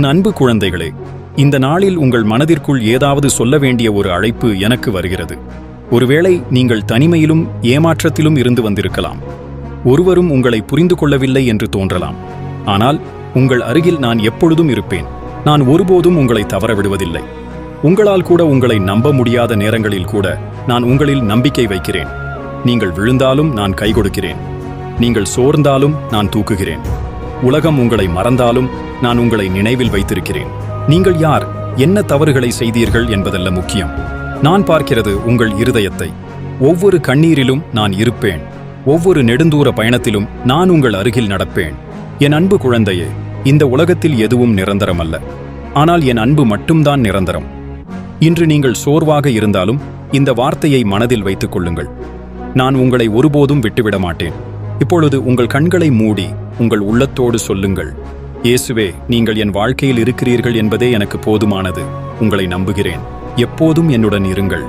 என் அன்பு குழந்தைகளே இந்த நாளில் உங்கள் மனதிற்குள் ஏதாவது சொல்ல வேண்டிய ஒரு அழைப்பு எனக்கு வருகிறது. ஒருவேளை நீங்கள் தனிமையிலும் ஏமாற்றத்திலும் இருந்து வந்திருக்கலாம். ஒருவரும் உங்களை புரிந்து கொள்ளவில்லை என்று தோன்றலாம். ஆனால் உங்கள் அருகில் நான் எப்பொழுதும் இருப்பேன். நான் ஒருபோதும் உங்களை தவறவிடுவதில்லை. உங்களால் கூட உங்களை நம்ப முடியாத நேரங்களில் கூட நான் உங்களில் நம்பிக்கை வைக்கிறேன். நீங்கள் விழுந்தாலும் நான் கை கொடுக்கிறேன். நீங்கள் சோர்ந்தாலும் நான் தூக்குகிறேன். உலகம் உங்களை மறந்தாலும் நான் உங்களை நினைவில் வைத்திருக்கிறேன். நீங்கள் யார்? என்ன தவறுகளை செய்தீர்கள் என்பதல்ல முக்கியம். நான் பார்க்கிறது உங்கள் இருதயத்தை. ஒவ்வொரு கண்ணீரிலும் நான் இருப்பேன். ஒவ்வொரு நெடுந்தூர பயணத்திலும் நான் உங்கள் அருகில் நடப்பேன். என் அன்பு குழந்தையே இந்த உலகத்தில் எதுவும் நிரந்தரமல்ல. ஆனால் என் அன்பு மட்டும்தான் நிரந்தரம். இன்று நீங்கள் சோர்வாக இருந்தாலும் இந்த வார்த்தையை மனதில் வைத்துக் கொள்ளுங்கள். நான் உங்களை ஒருபோதும் விட்டுவிட மாட்டேன். இப்பொழுது உங்கள் கண்களை மூடி உங்கள் உள்ளத்தோடு சொல்லுங்கள். இயேசுவே நீங்கள் என் வாழ்க்கையில் இருக்கிறீர்கள் என்பதே எனக்கு போதுமானது. உங்களை நம்புகிறேன். எப்போதும் என்னுடன் இருங்கள்.